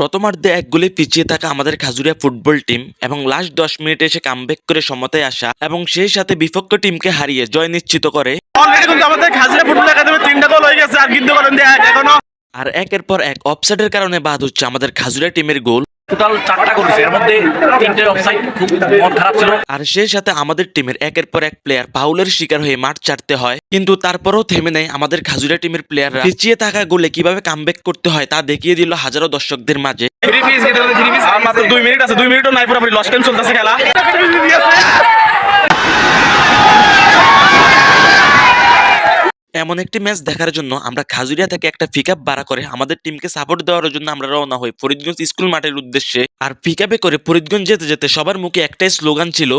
প্রথমার্ধে এক গোলে পিছিয়ে থাকা আমাদের খাজুরিয়া ফুটবল টিম এবং লাস্ট দশ মিনিটে এসে কামব্যাক করে সমতায় আসা এবং সেই সাথে বিপক্ষ টিমকে হারিয়ে জয় নিশ্চিত করে। অলরেডি কিন্তু আমাদের খাজরা ফুটবল একাডেমি তিনটা গোল হয়ে গেছে আর কিন্তু করেন এখনও। আর একের পর এক অফসাইডের কারণে বাদ হচ্ছে আমাদের খাজুরিয়া টিমের গোল। টোটাল চারটা করেছে এর মধ্যে তিনটে অফসাইড খুব মন খারাপ ছিল। আর সেই সাথে আমাদের টিমের একের পর এক প্লেয়ার পাউলের শিকার হয়ে মাঠ ছাড়তে হয়। কিন্তু তারপরেও থেমে নেয় আমাদের খাজুরিয়া টিমের প্লেয়াররা পিছিয়ে থাকা গোলে কীভাবে কামব্যাক করতে হয় তা দেখিয়ে দিল হাজারো দর্শকদের মাঝে। মাত্র দুই মিনিট আছে দুই মিনিটও নাই পুরোপুরি। লস টাইম চলতেছে খেলা। এমন একটি ম্যাচ দেখার জন্য আমরা খাজুরিয়া থেকে একটা পিক আপ ভাড়া করে আমাদের টিমকে সাপোর্ট দেওয়ার জন্য আমরা রওনা হই ফরিদগঞ্জ স্কুল মাঠের উদ্দেশ্যে। আর পিক আপে করে ফরিদগঞ্জ যেতে যেতে সবার মুখে একটাই স্লোগান ছিল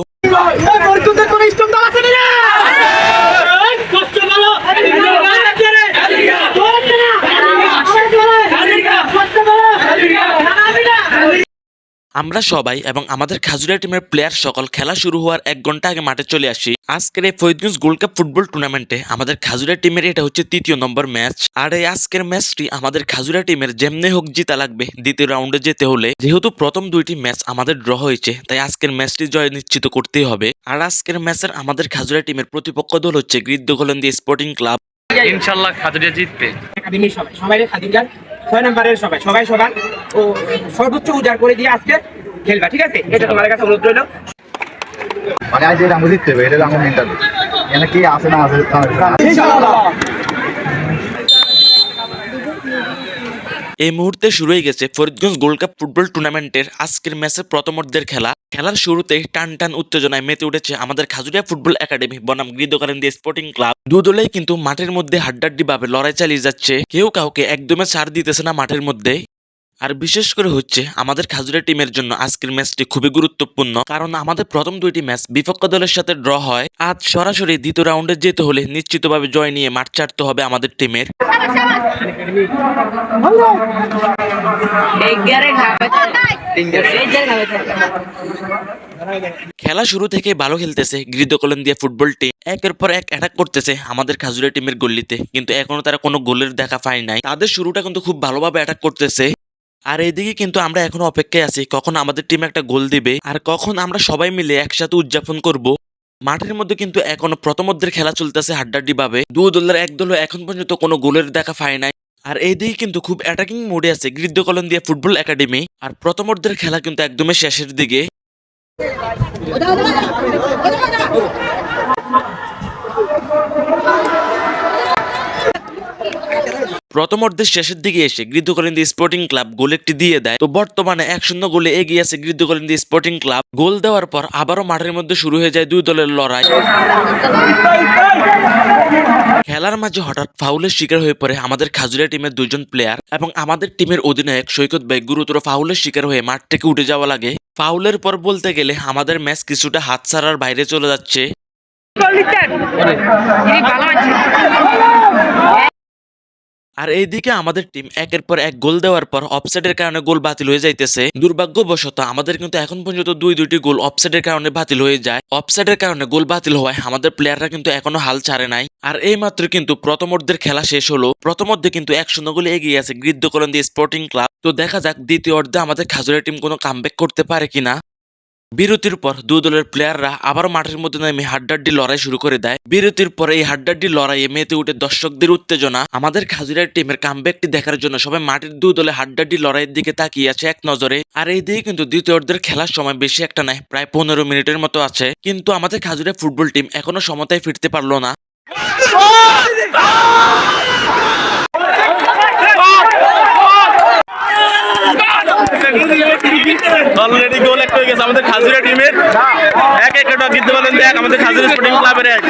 আমরা সবাই এবং আমাদের খাজুরিয়া টিমের প্লেয়ার সকল খেলা শুরু হওয়ার এক ঘণ্টা আগে মাঠে চলে আসি। আজকের এই ফরিদগঞ্জ গোল্ড কাপ ফুটবল টুর্নামেন্টে আমাদের খাজুরিয়া টিমের এটা হচ্ছে তৃতীয় নম্বর ম্যাচ আর এই আজকের ম্যাচটি আমাদের খাজুরিয়া টিমের যেমনি হোক জিতা লাগবে দ্বিতীয় রাউন্ডে যেতে হলে। যেহেতু প্রথম দুইটি ম্যাচ আমাদের ড্র হয়েছে তাই আজকের ম্যাচটি জয় নিশ্চিত করতেই হবে। আর আজকের ম্যাচের আমাদের খাজুরিয়া টিমের প্রতিপক্ষ দল হচ্ছে গৃদ্ধ গোলন্দি স্পোর্টিং ক্লাব ইনশাল্লাহ খাজুরিয়া জিতবে। সবাই ছয় নম্বরের সবাই সবাই সবার ও সর্বোচ্চ উজাড় করে দিয়ে আজকে খেলবা ঠিক আছে? এটা তোমার কাছে অনুরোধ রইল। মানে আজ এটা আমি জিততে হবে এটা আমার মেন্টালি এখানে কি আছে না আছে এই মুহূর্তে শুরু হয়ে গেছে ফরিদগঞ্জ গোল্ড কাপ ফুটবল টুর্নামেন্টের আজকের ম্যাচের প্রথমার্ধের খেলা। খেলার শুরুতে টান টান উত্তেজনায় মেতে উঠেছে আমাদের খাজুরিয়া ফুটবল একাডেমি, বনাম গৃহকারেন্দি স্পোর্টিং ক্লাব দু দলেই কিন্তু মাঠের মধ্যে হাড্ডাড্ডি ভাবে লড়াই চালিয়ে যাচ্ছে। কেউ কাউকে একদমই ছাড় দিতেছে না মাঠের মধ্যে। আর বিশেষ করে হচ্ছে আমাদের খাজুরিয়া টিমের জন্য আজকের ম্যাচটি খুবই গুরুত্বপূর্ণ, কারণ আমাদের প্রথম দুইটি ম্যাচ বিপক্ষ দলের সাথে ড্র হয়। আজ সরাসরি দ্বিতীয় রাউন্ডে যেতে হলে নিশ্চিতভাবে জয় নিয়ে মাঠ ছাড়তে হবে আমাদের টিমের খেলা শুরু থেকে ভালো খেলতেছে গৃহীত দিয়ে ফুটবল টিম একের পর এক অ্যাটাক করতেছে আমাদের খাজুরা টিমের গল্লিতে কিন্তু এখনও তারা কোনো গোলের দেখা পায় নাই। তাদের শুরুটা কিন্তু খুব ভালোভাবে অ্যাটাক করতেছে। আর এইদিকে কিন্তু আমরা এখনও অপেক্ষায় আছি কখন আমাদের টিম একটা গোল দিবে আর কখন আমরা সবাই মিলে একসাথে উদযাপন করব মাঠের মধ্যে কিন্তু এখনও প্রথমদের খেলা চলতেছে হাড্ডাড্ডি ভাবে দু দলের এক দলও এখন পর্যন্ত কোনো গোলের দেখা পায় নাই আর এইদিকে কিন্তু খুব অ্যাটাকিং মোডে আছে গৃদ্ধ দিয়ে ফুটবল একাডেমি আর প্রথমর্ধের খেলা কিন্তু একদমই শেষের দিকে প্রথমার্ধের শেষের দিকে এসে গৃদ্ধকলিন্দি স্পোর্টিং ক্লাব গোল একটি দিয়ে দেয়। তো বর্তমানে এক শূন্য গোলে এগিয়ে আছে গৃদ্ধকলিন্দি স্পোর্টিং ক্লাব। গোল দেওয়ার পর আবারও মাঠের মধ্যে শুরু হয়ে যায় দুই দলের লড়াই। খেলার মাঝে হঠাৎ ফাউলের শিকার হয়ে পড়ে আমাদের খাজুরিয়া টিমের দুজন প্লেয়ার এবং আমাদের টিমের অধিনায়ক সৈকত ভাই গুরুতর ফাউলের শিকার হয়ে মাঠ থেকে উঠে যাওয়া লাগে। ফাউলের পর বলতে গেলে আমাদের ম্যাচ কিছুটা হাত ছাড়ার বাইরে চলে যাচ্ছে। আর এইদিকে আমাদের টিম একের পর এক গোল দেওয়ার পর অফসাইডের কারণে গোল বাতিল হয়ে যাইতেছে। দুর্ভাগ্যবশত আমাদের কিন্তু এখন পর্যন্ত দুই দুইটি গোল অফসাইডের কারণে বাতিল হয়ে যায়। অফসাইডের কারণে গোল বাতিল হওয়ায় আমাদের প্লেয়াররা কিন্তু এখনও হাল ছাড়ে নাই। আর এই মাত্র কিন্তু প্রথমার্ধের খেলা শেষ হলো। প্রথমার্ধে কিন্তু এক শূন্য গোলে এগিয়ে আছে গৃদ্ধ দিয়ে স্পোর্টিং ক্লাব। তো দেখা যাক দ্বিতীয় অর্ধে আমাদের খাজুরের টিম কোনো কামব্যাক করতে পারে কিনা। বিরতির পর দু দলের প্লেয়াররা আবার মাঠের মধ্যে নেমে হাড্ডাড্ডি লড়াই শুরু করে দেয়। বিরতির পরে এই হাড্ডাড্ডি লড়াইয়ে মেতে উঠে দর্শকদের উত্তেজনা। আমাদের খাজুরার টিমের কামব্যাকটি দেখার জন্য সবাই মাঠের দু দলে হাড্ডাড্ডি লড়াইয়ের দিকে তাকিয়ে আছে এক নজরে। আর এই দিকে কিন্তু দ্বিতীয় খেলার সময় বেশি একটা নাই প্রায় পনেরো মিনিটের মতো আছে। কিন্তু আমাদের খাজুরা ফুটবল টিম এখনও সমতায় ফিরতে পারল না। গোল আমাদের খাজুরা টিমের এক একটা জিততে পারলেন দেখ আমাদের খাজুরা স্পোর্টিং ক্লাবের এক।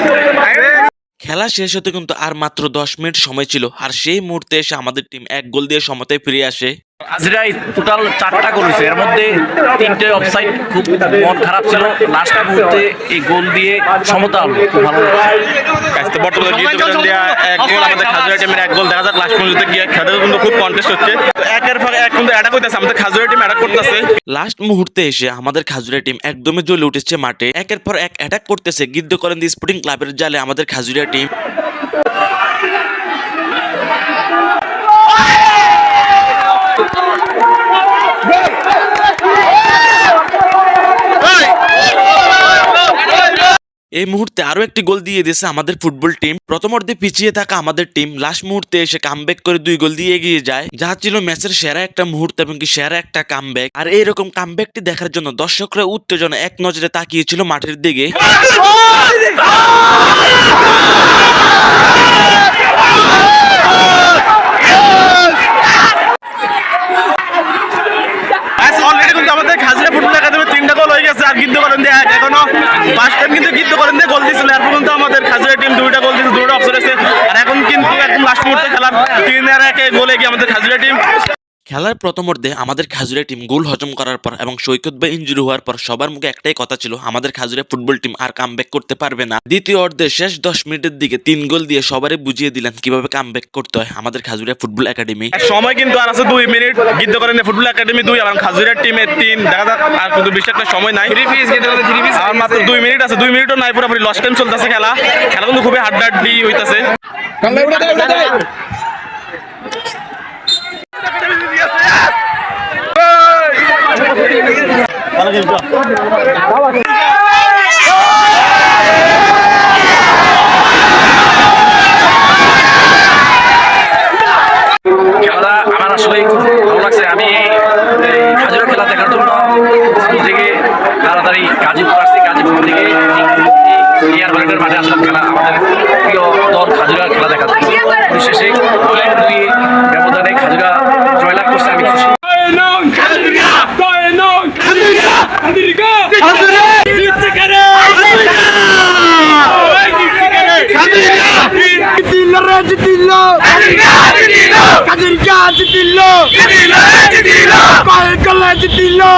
খেলা শেষ হতে কিন্তু আর মাত্র দশ মিনিট সময় ছিল আর সেই মুহূর্তে এসে আমাদের টিম এক গোল দিয়ে সমতায় ফিরে আসে। আজরাই টোটাল চারটা করেছে এর মধ্যে তিনটে অফসাইড খুব মন খারাপ ছিল। লাস্ট মুহূর্তে এই গোল দিয়ে সমতা হলো। খুব ভালো লাগল। তো বর্তমানে গিয়ে দেওয়া এক গোল আমাদের খাজুরা টিমের এক গোল দেখা যাক লাস্ট পর্যন্ত গিয়ে খেলাটা কিন্তু খুব কন্টেস্ট হচ্ছে। একের পর এক কিন্তু অ্যাটাক করতেছে আমাদের খাজুরা টিম অ্যাটাক করতেছে। লাস্ট মুহূর্তে এসে আমাদের খাজুরা টিম একদমই জ্বলে উঠেছে মাঠে। একের পর এক অ্যাটাক করতেছে গিদ্ধ করেন দি স্পোর্টিং ক্লাবের জালে আমাদের খাজুরিয়া টিম এই মুহূর্তে আরও একটি গোল দিয়ে দিয়েছে আমাদের ফুটবল টিম প্রথম অর্ধে পিছিয়ে থাকা আমাদের টিম লাস্ট মুহূর্তে এসে কামব্যাক করে দুই গোল দিয়ে এগিয়ে যায় যা ছিল ম্যাচের সেরা একটা মুহূর্ত এবং কি সেরা একটা কামব্যাক আর এইরকম কামব্যাকটি দেখার জন্য দর্শকরা উত্তেজনা এক নজরে তাকিয়েছিল মাঠের দিকে আমাদের ফুটবল তিনটা গোল হয়ে গেছে, আর গিদ্ধ করেন দিয়ে এক এখনও ফার্স্ট টাইম কিন্তু গিদ্ধ করেন দিয়ে গোল দিয়েছিল এরপর পর্যন্ত আমাদের খাজুরের টিম দুইটা গোল দিয়েছে, দুটো অপশন আছে। আর এখন কিন্তু একদম লাস্ট মুহূর্তে খেলার তিন আর একে গোলে গিয়ে আমাদের খাজুরের টিম খেলার প্রথম অর্ধে আমাদের খাজুরা টিম গোল হজম করার পর এবং সৈকত বা ইঞ্জুরি হওয়ার পর সবার মুখে একটাই কথা ছিল আমাদের খাজুরা ফুটবল টিম আর কামব্যাক করতে পারবে না। দ্বিতীয় অর্ধে শেষ দশ মিনিটের দিকে তিন গোল দিয়ে সবারই বুঝিয়ে দিলেন কীভাবে কামব্যাক করতে হয় আমাদের খাজুরা ফুটবল একাডেমি সময় কিন্তু আর আছে দুই মিনিট গিদ্ধ করেন ফুটবল একাডেমি দুই এবং খাজুরের টিমের তিন। দেখা যাক আর কিন্তু বেশি একটা সময় নাই। আর মাত্র দুই মিনিট আছে দুই মিনিটও নাই পুরোপুরি লস টাইম চলতেছে খেলা। খেলা কিন্তু খুবই হাড্ডাহাড্ডি হইতাছে। খেলাটা আমার আসলে খুব ভালো আমি খাজুরা খেলা দেখার জন্য থেকে তাড়াতাড়ি গাজীপুর আসছি। গাজীপুর থেকে এয়ার বার্গের মাঠে আসলাম। খেলা প্রিয় দল খাজুরা খেলা দেখার জন্য তিন দুই, ব্যবধানে খাজুরা জয়লাভ করছে। আমি খুশি। Jitillo! Kadirga Jitillo!